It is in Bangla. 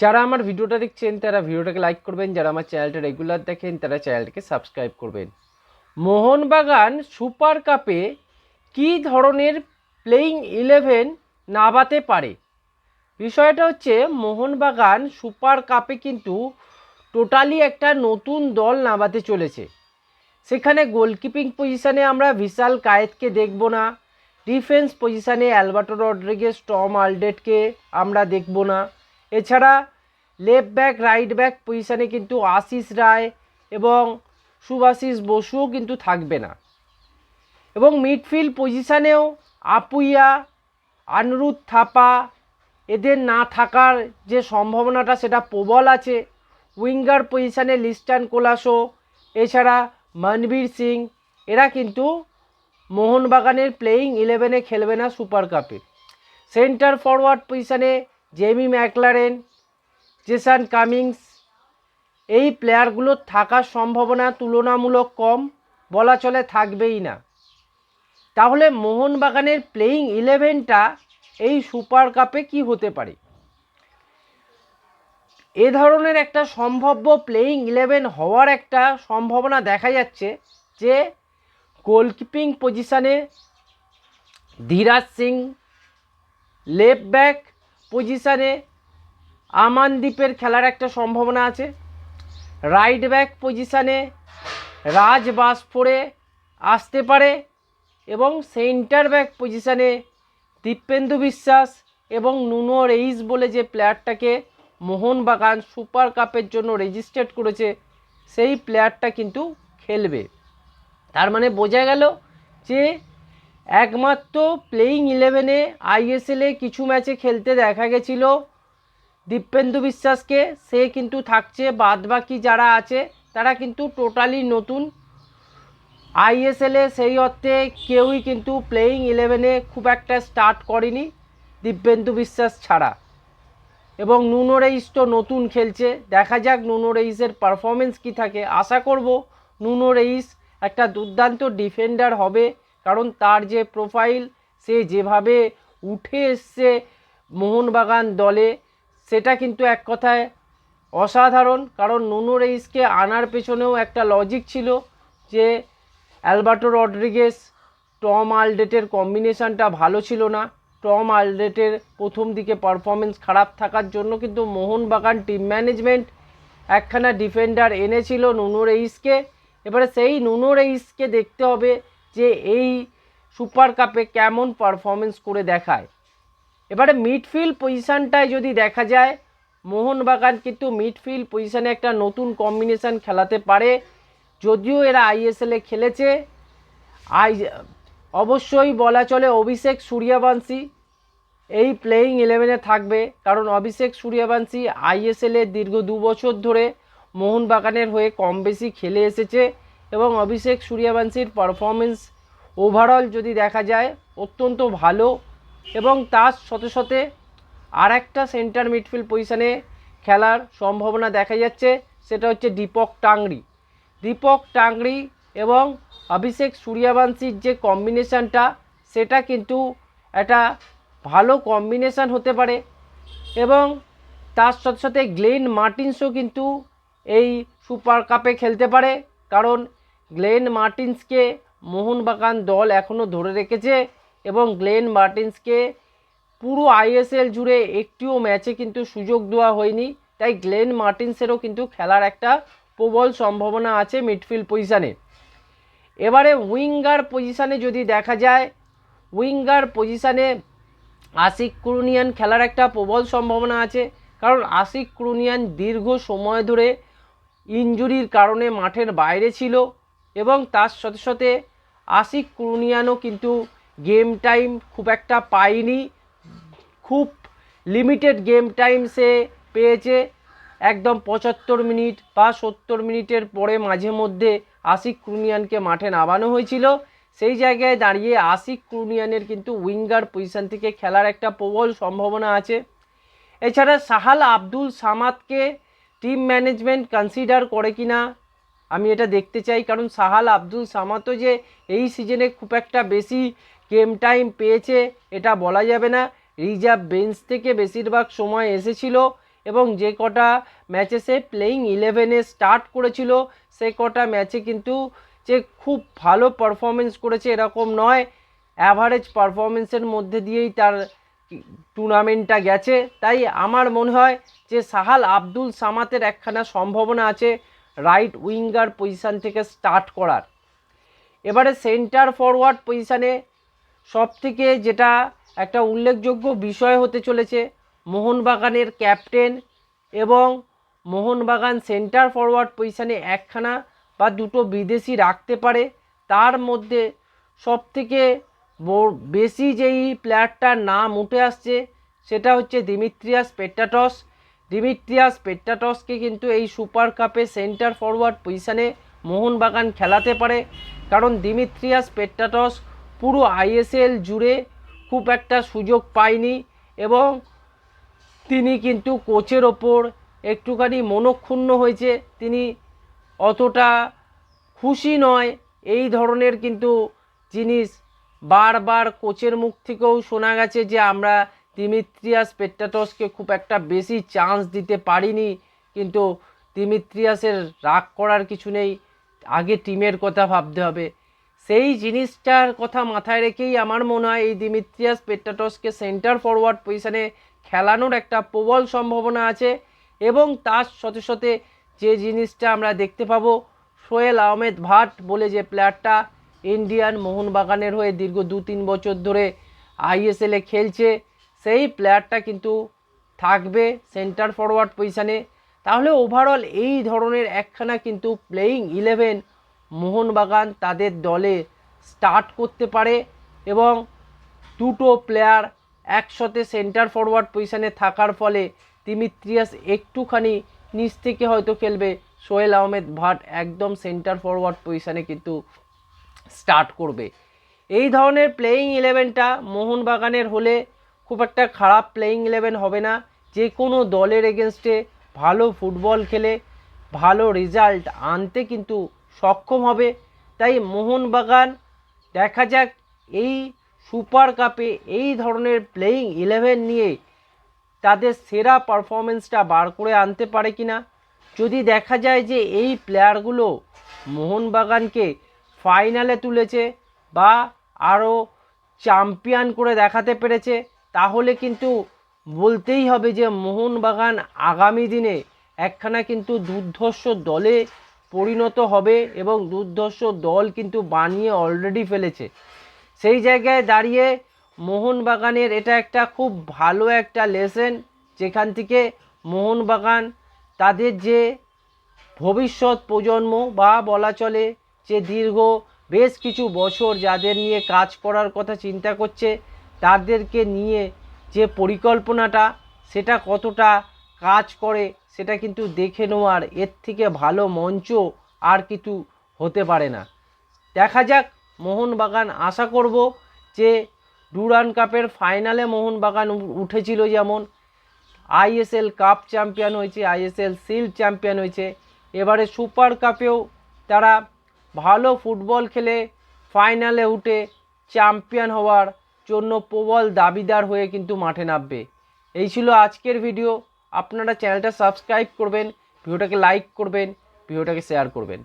যারা আমার ভিডিওটা দেখছেন, তারা ভিডিওটাকে লাইক করবেন। যারা আমার চ্যানেলটা রেগুলার দেখেন, তারা চ্যানেলটাকে সাবস্ক্রাইব করবেন। মোহনবাগান সুপার কাপে কী ধরনের প্লেইং ইলেভেন নামাতে পারে? বিষয়টা হচ্ছে, মোহনবাগান সুপার কাপে কিন্তু টোটালি একটা নতুন দল নামাতে চলেছে। সেখানে গোলকিপিং পজিশানে আমরা বিশাল কায়েতকে দেখব না ডিফেন্স পজিশানে অ্যালবার্টো রড্রিগেস টম আলডেটকে আমরা দেখব না। এছাড়া লেফট ব্যাক রাইট ব্যাক পজিশানে কিন্তু আশিস রায় এবং সুভাশিস বসুও কিন্তু থাকবে না। এবং মিডফিল্ড পজিশানেও আপুইয়া আনরুদ থাপা এদের না থাকার যে সম্ভাবনাটা, সেটা প্রবল আছে। উইঙ্গার পজিশানে লিস্টান কোলাসো, এছাড়া মনবীর সিং, এরা কিন্তু মোহনবাগানের প্লেয়িং ইলেভেনে খেলবে না সুপার কাপে সেন্টার ফরওয়ার্ড পজিশানে জেমি ম্যাকলারেন, জেসান কামিংস, এই প্লেয়ারগুলোর থাকার সম্ভাবনা তুলনামূলক কম, বলা চলে থাকবেই না। তাহলে মোহনবাগানের প্লেয়িং ইলেভেনটা এই সুপার কাপে কি হতে পারে? এ ধরনের একটা সম্ভাব্য প্লেয়িং ইলেভেন হওয়ার একটা সম্ভাবনা দেখা যাচ্ছে যে গোলকিপিং পজিশানে ধীরাজ সিং, লেফট ব্যাক পজিশানে আমানদীপের খেলার একটা সম্ভাবনা আছে। রাইট ব্যাক পজিশানে রাজ বাসফোরে আসতে পারে এবং সেন্টার ব্যাক পজিশানে দীপেন্দু বিশ্বাস এবং নুনো রেইস বলে যে প্লেয়ারটাকে মোহনবাগান সুপার কাপের জন্য রেজিস্টার্ড করেছে, সেই প্লেয়ারটা কিন্তু খেলবে। তার মানে বোঝা গেল যে একমাত্র প্লেয়িং ইলেভেনে আইএসএলে কিছু ম্যাচে খেলতে দেখা গেছিল। দীপেন্দু বিশ্বাসকে, সে কিন্তু থাকছে, বাদবাকি যারা আছে, তারা কিন্তু টোটালি নতুন। আইএসএলে সেই অর্থে কেউই কিন্তু প্লেয়িং ইলেভেনে খুব একটা স্টার্ট করেনি দিব্যেন্দু বিশ্বাস ছাড়া। এবং নুনো রেইস তো নতুন খেলছে। দেখা যাক নুনো রেইসের পারফরমেন্স কী থাকে। আশা করব নুনো রেইস একটা দুর্দান্ত ডিফেন্ডার হবে। কারণ তার যে প্রোফাইল, সে যেভাবে উঠে এসছে মোহনবাগান দলে, সেটা কিন্তু এক কথায় অসাধারণ। কারণ নুনো রেইসকে আনার পেছনেও একটা লজিক ছিল যে অ্যালবার্টো রড্রিগেস, টম আলডেটের কম্বিনেশানটা ভালো ছিল না। টম আলডেটের প্রথম দিকে পারফরমেন্স খারাপ থাকার জন্য কিন্তু মোহনবাগান টিম ম্যানেজমেন্ট একখানা ডিফেন্ডার এনেছিল নুনো রেইসকে। এবারে সেই নুনো রেইসকে দেখতে হবে যে এই সুপার কাপে কেমন পারফরমেন্স করে দেখায়। এবারে মিডফিল্ড পজিশানটায় যদি দেখা যায়, মোহনবাগান কিন্তু মিডফিল্ড পজিশানে একটা নতুন কম্বিনেশান খেলাতে পারে। যদিও এরা আইএসএলে খেলেছে, আই, অবশ্যই বলা চলে অভিষেক সূর্যবংশী এই প্লেয়িং ইলেভেনে থাকবে। কারণ অভিষেক সূর্যবংশী আইএসএলে দীর্ঘ দু বছর ধরে মোহনবাগানের হয়ে কম বেশি খেলে এসেছে। এবং অভিষেক সূর্যবংশীর পারফরমেন্স ওভারঅল যদি দেখা যায়, অত্যন্ত ভালো এবং তার সাথে সাথে আর একটা সেন্টার মিডফিল্ড পজিশানে খেলার সম্ভাবনা দেখা যাচ্ছে, সেটা হচ্ছে দীপক টাংরি দীপক টাংরি এবং অভিষেক সূর্যবংশীর যে কম্বিনেশানটা সেটা কিন্তু একটা ভালো কম্বিনেশান হতে পারে এবং তার সাথে সাথে গ্লেন মার্টিন্সও কিন্তু এই সুপার কাপে খেলতে পারে, কারণ গ্লেন মার্টিন্সকে মোহনবাগান দল এখনও ধরে রেখেছে এবং গ্লেন মার্টিন্সকে পুরো আইএসএল জুড়ে একটিও ম্যাচে কিন্তু সুযোগ দেওয়া হয়নি। তাই গ্লেন মার্টিন্সেরও কিন্তু খেলার একটা প্রবল সম্ভাবনা আছে মিডফিল্ড পজিশানে। এবারে উইঙ্গার পজিশানে যদি দেখা যায়, উইঙ্গার পজিশানে আশিক ক্রুনিয়ান খেলার একটা প্রবল সম্ভাবনা আছে। কারণ আশিক ক্রুনিয়ান দীর্ঘ সময় ধরে ইঞ্জুরির কারণে মাঠের বাইরে ছিল। এবং তার সাথে সাথে আশিক ক্রুনিয়ানও কিন্তু গেম টাইম খুব একটা পায়নি। খুব লিমিটেড গেম টাইম সে পেয়েছে। একদম পঁচাত্তর মিনিট বা সত্তর মিনিটের পরে মাঝে মধ্যে আশিক ক্রুনিয়ানকে মাঠে নামানো হয়েছিল। সেই জায়গায় দাঁড়িয়ে আশিক ক্রুনিয়ানের কিন্তু উইঙ্গার পজিশান থেকে খেলার একটা প্রবল সম্ভাবনা আছে। এছাড়া সাহাল আব্দুল সামাদকে টিম ম্যানেজমেন্ট কনসিডার করে কি না আমি এটা দেখতে চাই, কারণ সাহাল আব্দুল সামাতও যে এই সিজনে খুব একটা বেশি গেম টাইম পেয়েছে, এটা বলা যাবে না। রিজার্ভ বেঞ্চ থেকে বেশিরভাগ সময় এসেছিল এবং যে কটা ম্যাচে সে প্লেয়িং ইলেভেনে স্টার্ট করেছিল, সে কটা ম্যাচে কিন্তু যে খুব ভালো পারফরমেন্স করেছে এরকম নয়। অ্যাভারেজ পারফরমেন্সের মধ্যে দিয়েই তার টুর্নামেন্টটা গেছে। তাই আমার মনে হয় যে সাহাল আব্দুল সামাতের একখানা সম্ভাবনা আছে। রাইট উইঙ্গার পজিশান থেকে স্টার্ট করার। এবারে সেন্টার ফরওয়ার্ড পজিশানে সব থেকে যেটা একটা উল্লেখযোগ্য বিষয় হতে চলেছে, মোহনবাগানের ক্যাপ্টেন এবং মোহনবাগান সেন্টার ফরওয়ার্ড পজিশানে একখানা বা দুটো বিদেশি রাখতে পারে। তার মধ্যে সব থেকে বেশি যেই প্লেয়ারটার নাম উঠে আসছে, সেটা হচ্ছে দিমিত্রিয়াস পেট্টাটস দিমিত্রিয়াস পেট্টাটসকে কিন্তু এই সুপার কাপে সেন্টার ফরওয়ার্ড পজিশানে মোহনবাগান খেলাতে পারে। কারণ দিমিত্রিয়াস পেট্টাটস পুরো আইএসএল জুড়ে খুব একটা সুযোগ পায়নি এবং তিনি কিন্তু কোচের ওপর একটুখানি মনক্ষুণ্ণ হয়েছে। তিনি অতটা খুশি নয় এই ধরনের কিন্তু জিনিস। বারবার কোচের মুখ থেকেও শোনা গেছে যে আমরা দিমিত্রিয়াস পেট্টাটসকে খুব একটা বেশি চান্স দিতে পারিনি, কিন্তু তিমিত্রিয়াসের রাগ করার কিছু নেই, আগে টিমের কথা ভাবতে হবে। সেই জিনিসটার কথা মাথায় রেখেই আমার মনে হয় এই দিমিত্রিয়াস পেট্টাটসকে সেন্টার ফরওয়ার্ড পজিশানে খেলানোর একটা প্রবল সম্ভাবনা আছে এবং তার সাথে সাথে যে জিনিসটা আমরা দেখতে পাবো, সোহেল আহমেদ ভাট বলে যে প্লেয়ারটা ইন্ডিয়ান মোহনবাগানের হয়ে দীর্ঘ দু তিন বছর ধরে আইএসএলে খেলছে। সেই প্লেয়ারটা কিন্তু থাকবে সেন্টার ফরওয়ার্ড পজিশানে। তাহলে ওভারঅল এই ধরনের একখানা কিন্তু প্লেয়িং ইলেভেন মোহনবাগান তাদের দলে স্টার্ট করতে পারে এবং দুটো প্লেয়ার একসাথে সেন্টার ফরওয়ার্ড পজিশানে থাকার ফলে দিমিত্রিয়াস একটুখানি নিচ থেকে হয়তো খেলবে। সোহেল আহমেদ ভাট একদম সেন্টার ফরওয়ার্ড পজিশানে কিন্তু স্টার্ট করবে। এই ধরনের প্লেয়িং ইলেভেনটা মোহনবাগানের হলে খুব একটা খারাপ প্লেয়িং ইলেভেন হবে না। যে কোনো দলের এগেনস্টে ভালো ফুটবল খেলে ভালো রেজাল্ট আনতে কিন্তু সক্ষম হবে। তাই মোহনবাগান দেখা যাক এই সুপার কাপে এই ধরনের প্লেয়িং ইলেভেন নিয়ে তাদের সেরা পারফরমেন্সটা বার করে আনতে পারে কি না যদি দেখা যায় যে এই প্লেয়ারগুলো মোহনবাগানকে ফাইনালে তুলেছে বা আরও চ্যাম্পিয়ন করে দেখাতে পেরেছে তাহলে কিন্তু বলতেই হবে যে মোহনবাগান আগামী দিনে একখানা কিন্তু দুর্ধর্ষ দলে পরিণত হবে এবং দুর্ধর্ষ দল কিন্তু বানিয়ে অলরেডি ফেলেছে। সেই জায়গায় দাঁড়িয়ে মোহনবাগানের এটা একটা খুব ভালো একটা লেসেন যেখান থেকে মোহনবাগান তাদের যে ভবিষ্যৎ প্রজন্ম বা বলা চলে যে দীর্ঘ বেশ কিছু বছর যাদের নিয়ে কাজ করার কথা চিন্তা করছে তাদেরকে নিয়ে যে পরিকল্পনাটা, সেটা কতটা কাজ করে, সেটা কিন্তু দেখে নেওয়ার এর থেকে ভালো মঞ্চ আর কিছু হতে পারে না। দেখা যাক, মোহনবাগান আশা করব যে ডুরান কাপের ফাইনালে মোহনবাগান উঠেছিল যেমন। আইএসএল কাপ চ্যাম্পিয়ন হয়েছে আইএসএল শিল্ড চ্যাম্পিয়ন হয়েছে। এবারে সুপার কাপেও তারা ভালো ফুটবল খেলে ফাইনালে উঠে চ্যাম্পিয়ন হওয়ার জন্য প্রবল দাবিদার হয়ে কিন্তু মাঠে নামবে। এই ছিল আজকের ভিডিও। আপনারা চ্যানেলটা সাবস্ক্রাইব করবেন, ভিডিওটাকে লাইক করবেন, ভিডিওটাকে শেয়ার করবেন।